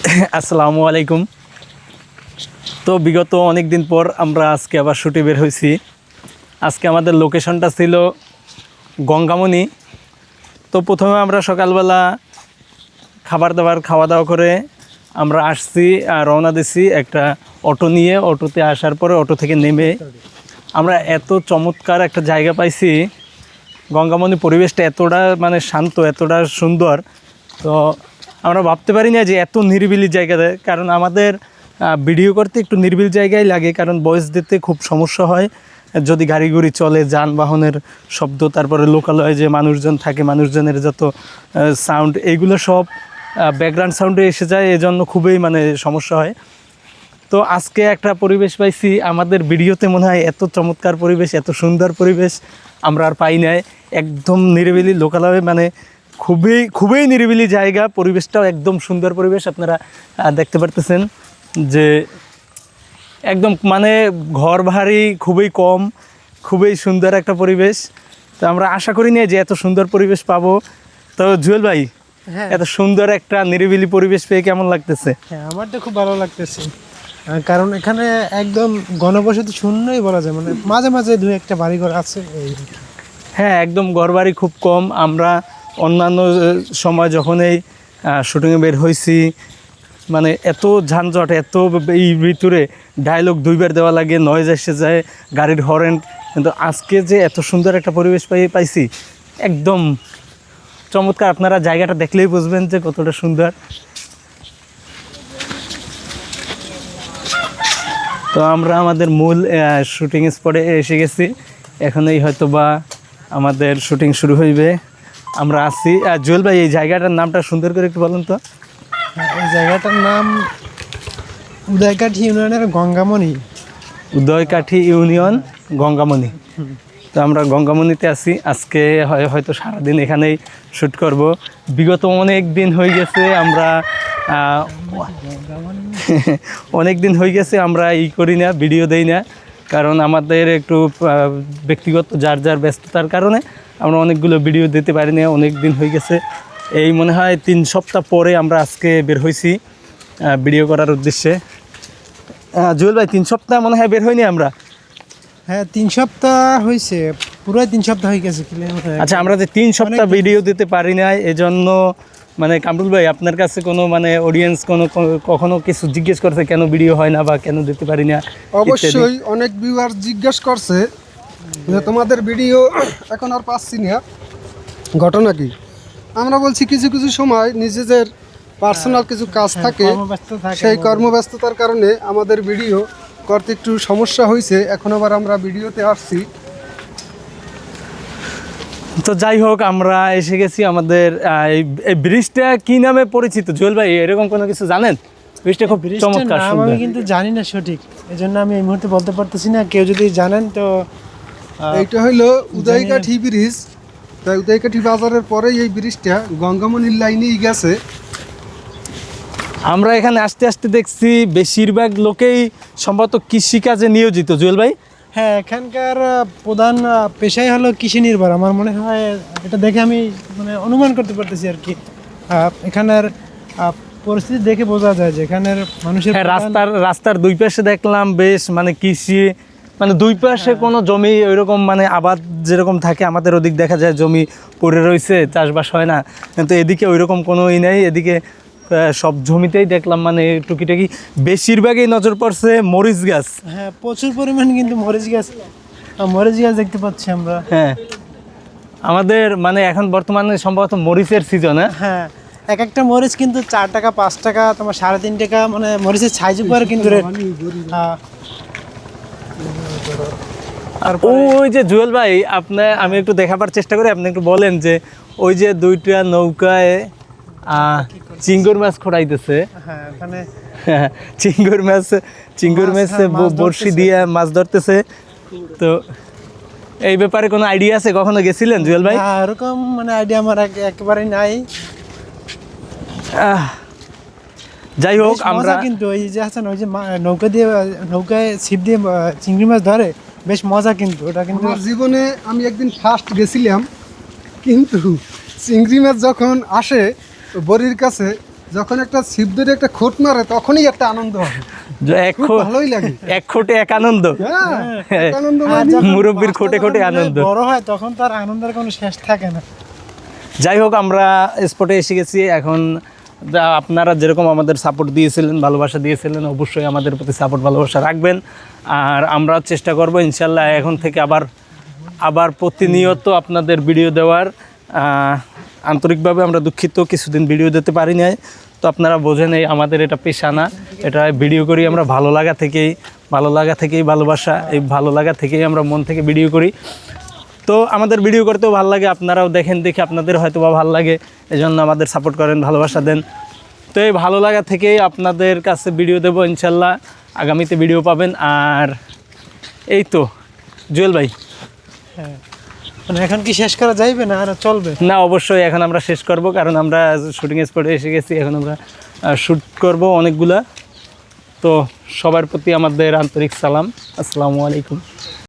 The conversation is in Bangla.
আসসালামু আলাইকুম। তো বিগত অনেক দিন পর আমরা আজকে আবার শুটে বের হয়েছি। আজকে আমাদের লোকেশনটা ছিল গঙ্গামণি। তো প্রথমে আমরা সকালবেলা খাবার দাবার, খাওয়া দাওয়া করে আমরা আসছি আর রওনা দিছি একটা অটো নিয়ে। অটোতে আসার পরে অটো থেকে নেমে আমরা এত চমৎকার একটা জায়গা পাইছি। গঙ্গামণি পরিবেশটা এতটা মানে শান্ত, এতটা সুন্দর। তো আমরা ভাবতে পারি না যে এত নিরিবিলি জায়গাতে, কারণ আমাদের ভিডিও করতে একটু নিরিবিল জায়গায় লাগে, কারণ বয়স দিতে খুব সমস্যা হয়। যদি গাড়ি গুড়ি চলে, যানবাহনের শব্দ, তারপরে লোকালয়ে যে মানুষজন থাকে, মানুষজনের যত সাউন্ড এইগুলো সব ব্যাকগ্রাউন্ড সাউন্ডে এসে যায়, এজন্য খুবই মানে সমস্যা হয়। তো আজকে একটা পরিবেশ পাইছি, আমাদের ভিডিওতে মনে হয় এত চমৎকার পরিবেশ, এত সুন্দর পরিবেশ, আমরা আর পাই নাই। একদম নিরিবিলি, লোকালয়ে মানে খুবই খুবই নিরিবিলি জায়গা। পরিবেশটাও একদম সুন্দর পরিবেশ আপনারা দেখতে পারতেছেন যে একদম মানে ঘর ভারী খুবই কম খুবই সুন্দর একটা পরিবেশ। তো আমরা আশা করি না যে এত সুন্দর পরিবেশ পাবো। তো জুয়েল ভাই হ্যাঁ। এত সুন্দর একটা নিরিবিলি পরিবেশ পেয়ে কেমন লাগতেছে? হ্যাঁ আমার তো খুব ভালো লাগতেছে। কারণ এখানে একদম ঘনবসতি শূন্যই বলা যায়। মানে মাঝে মাঝে দু একটা বাড়িঘর আছে। হ্যাঁ একদম ঘর বাড়ি খুব কম। আমরা অন্যান্য সময় যখন এই শুটিংয়ে বের হয়েছি মানে এত ঝানঝট এত এই ভিতরে ডায়লগ দুইবার দেওয়া লাগে নয়েজ এসে যায়, গাড়ির হরেন কিন্তু আজকে যে এত সুন্দর একটা পরিবেশ পাই, পাইছি, একদম চমৎকার। আপনারা জায়গাটা দেখলেই বুঝবেন যে কতটা সুন্দর। তো আমরা আমাদের মূল শুটিং স্পটে এসে গেছি। এখনই হয়তো বা আমাদের শুটিং শুরু হইবে। আমরা আসছি আর জুয়েল ভাই এই জায়গাটার নামটা সুন্দর করে একটু বলুন তো। হ্যাঁ, এই জায়গাটার নাম উদয়কাঠি ইউনিয়নের গঙ্গামণি। উদয়কাঠি ইউনিয়ন গঙ্গামণি। তো আমরা গঙ্গামণিতে আছি। আজকে হয় হয়তো সারাদিন এখানেই শ্যুট করব। বিগত অনেক দিন হয়ে গেছে আমরা অনেক দিন হয়ে গেছে আমরা ই করি না ভিডিও দেই না। কারণ আমাদের একটু ব্যক্তিগত যার যার ব্যস্ততার কারণে আমরা অনেকগুলো ভিডিও দিতে পারি না অনেক দিন হয়ে গেছে। এই মনে হয় তিন সপ্তাহ পরে আমরা আজকে বের হয়েছি ভিডিও করার উদ্দেশ্যে। জুয়েল ভাই তিন সপ্তাহ মনে হয় বের হয়নি আমরা? হ্যাঁ তিন সপ্তাহ হয়েছে। পুরো তিন সপ্তাহ হয়ে গেছে আচ্ছা আমরা যে তিন সপ্তাহ ভিডিও দিতে পারি না এজন্য মানে কামরুল ভাই আপনার কাছে কোনো মানে অডিয়েন্স কোনো কখনো কিছু জিজ্ঞেস করছে কেন ভিডিও হয় না বা কেন দিতে পারি না অবশ্যই অনেক ভিউয়ার জিজ্ঞেস করছে যে তোমাদের ভিডিও এখন আর পাচ্ছি না। ঘটনা কি? আমরা বলছি কিছু কিছু সময় নিজেদের পার্সোনাল কিছু কাজ থাকে থাকে সেই কর্মব্যস্ততার কারণে আমাদের ভিডিও করতে একটু সমস্যা হয়েছে এখন আবার আমরা ভিডিওতে আসছি। তো যাই হোক আমরা এসে গেছি আমাদের এই- ব্রিজটা কি নামে পরিচিত? জুয়েল ভাই এরকম কোনো কিছু জানেন? ব্রিজটা খুব চমৎকার আমি কিন্তু জানি না সঠিক। এই জন্য আমি এই মুহূর্তে বলতে পারতেছি না। কেউ যদি জানেন তো আহ, এইটা হইল উদয়কাঠি ব্রিজ। তাই উদয়কাঠি বাজারের পরেই এই ব্রিজটা গঙ্গামণির লাইনেই গেছে। আমরা এখানে আস্তে আস্তে দেখছি বেশিরভাগ লোকেই সম্ভবত কৃষিকাজে নিয়োজিত। জুয়েল ভাই? হ্যাঁ এখানকার প্রধান পেশাই হলো কৃষি নির্ভর। আমার মনে হয় এটা দেখে আমি মানে অনুমান করতে পারতেছি আর কি। এখানের পরিস্থিতি দেখে বোঝা যায় যে এখানের মানুষের হ্যাঁ রাস্তার রাস্তার দুই পাশে দেখলাম বেশ মানে কৃষি মানে দুই পাশে কোনো জমি ওইরকম মানে আবাদ যেরকম থাকে আমাদের ওদিক দেখা যায় জমি পড়ে রয়েছে চাষবাস হয় না। কিন্তু এদিকে ওইরকম কোনো ই নেই এদিকে সব জমিতেই দেখলাম মানে টুকিটাকি বেশিরভাগই নজর পড়ছে মরিচ গাছ। হ্যাঁ প্রচুর পরিমাণ কিন্তু মরিচ গাছ। মরিচ গাছ দেখতে পাচ্ছি আমরা। হ্যাঁ। আমাদের মানে এখন বর্তমানে সম্ভবত মরিচের সিজন হ্যাঁ? হ্যাঁ এক একটা মরিচ কিন্তু চার টাকা পাঁচ টাকা তোমার সাড়ে তিন টাকা মানে মরিচের সাইজ উপরে কিন্তু রেট হ্যাঁ। আর ওই যে জুয়েল ভাই আপনি আমি একটু দেখাবার চেষ্টা করি আপনি একটু বলেন যে ওই যে দুইটা নৌকায় চিঙ্গুর মাছ খোড়াইতেছে। হ্যাঁ চিঙ্গুর মাছ চিঙ্গুর মাছ, হ্যাঁ, বড়শি দিয়ে মাছ ধরতেছে। তো এই ব্যাপারে কোনো আইডিয়া আছে? কখনো গেছিলেন জুয়েল ভাই? এরকম মানে আইডিয়া আমার এক- একেবারেই নাই। যাই হোক আমরা কিন্তু ওই যে আছেন ওই যে মা- নৌকা দিয়ে নৌকায় ছিপ দিয়ে চিংড়ি মাছ ধরে বেশ মজা কিন্তু ওটা কিন্তু আমার জীবনে আমি একদিন ফার্স্ট গেছিলাম কিন্তু চিংড়ি মাছ যখন আসে বড়ির কাছে যখন একটা ছিপ ধরে একটা খোট মারে তখনই একটা আনন্দ হয়। এক ভালোই লাগে। এক খোটে এক আনন্দ। হ্যাঁ হ্যাঁ। এক আনন্দ আর মানে মুরব্বির খোটে বাচ্চা খোটে আনন্দ। বড় হয় তখন তার আনন্দের কোনো শেষ থাকে না। যাই হোক আমরা স্পটে এসে গেছি। এখন যা আপনারা যেরকম আমাদের সাপোর্ট দিয়েছিলেন ভালোবাসা দিয়েছিলেন অবশ্যই আমাদের প্রতি সাপোর্ট ভালোবাসা রাখবেন। আর আমরা চেষ্টা করব ইনশাল্লাহ এখন থেকে আবার আবার প্রতিনিয়ত আপনাদের ভিডিও দেওয়ার। আহ, আন্তরিকভাবে আমরা দুঃখিত, কিছুদিন ভিডিও দিতে পারি নাই। তো আপনারা বোঝেন এই আমাদের এটা পেশা না এটা ভিডিও করি আমরা ভালো লাগা থেকেই, ভালো লাগা থেকেই ভালোবাসা, এই ভালো লাগা থেকেই আমরা মন থেকে ভিডিও করি। তো আমাদের ভিডিও করতেও ভালো লাগে, আপনারাও দেখেন, দেখে আপনাদের হয়তো বা ভালো লাগে এই জন্য আমাদের সাপোর্ট করেন, ভালোবাসা দেন। তো এই ভালো লাগা থেকেই আপনাদের কাছে ভিডিও দেবো, ইনশাল্লাহ। আগামীতে ভিডিও পাবেন, আর এই তো, জুয়েল ভাই। হ্যাঁ। মানে এখন কি শেষ করা যাইবে না আর চলবে? না, অবশ্যই এখন আমরা শেষ করব, কারণ আমরা শুটিং স্পটে এসে গেছি, এখন আমরা শ্যুট করব অনেকগুলা। তো সবার প্রতি আমাদের আন্তরিক সালাম। আসসালামু আলাইকুম।